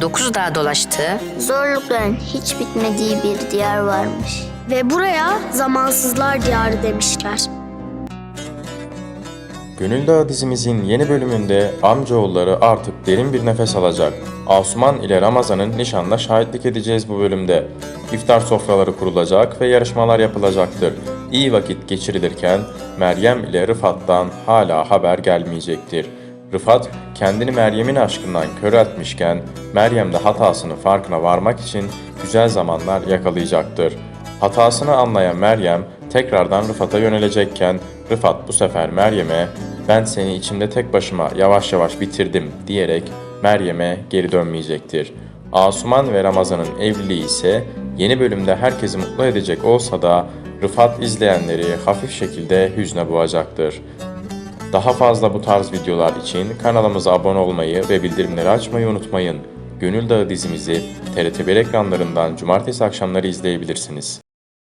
dokuz dağ dolaştı. Zorlukların hiç bitmediği bir diyar varmış. Ve buraya zamansızlar diyarı demişler. Gönül Dağı dizimizin yeni bölümünde amcaoğulları artık derin bir nefes alacak. Asuman ile Ramazan'ın nişanla şahitlik edeceğiz bu bölümde. İftar sofraları kurulacak ve yarışmalar yapılacaktır. İyi vakit geçirilirken Meryem ile Rıfat'tan hala haber gelmeyecektir. Rıfat kendini Meryem'in aşkından köreltmişken Meryem de hatasının farkına varmak için güzel zamanlar yakalayacaktır. Hatasını anlayan Meryem tekrardan Rıfat'a yönelecekken Rıfat bu sefer Meryem'e ben seni içimde tek başıma yavaş yavaş bitirdim diyerek Meryem'e geri dönmeyecektir. Asuman ve Ramazan'ın evliliği ise yeni bölümde herkesi mutlu edecek olsa da Rıfat izleyenleri hafif şekilde hüzne boğacaktır. Daha fazla bu tarz videolar için kanalımıza abone olmayı ve bildirimleri açmayı unutmayın. Gönül Dağı dizimizi TRT1 ekranlarından cumartesi akşamları izleyebilirsiniz.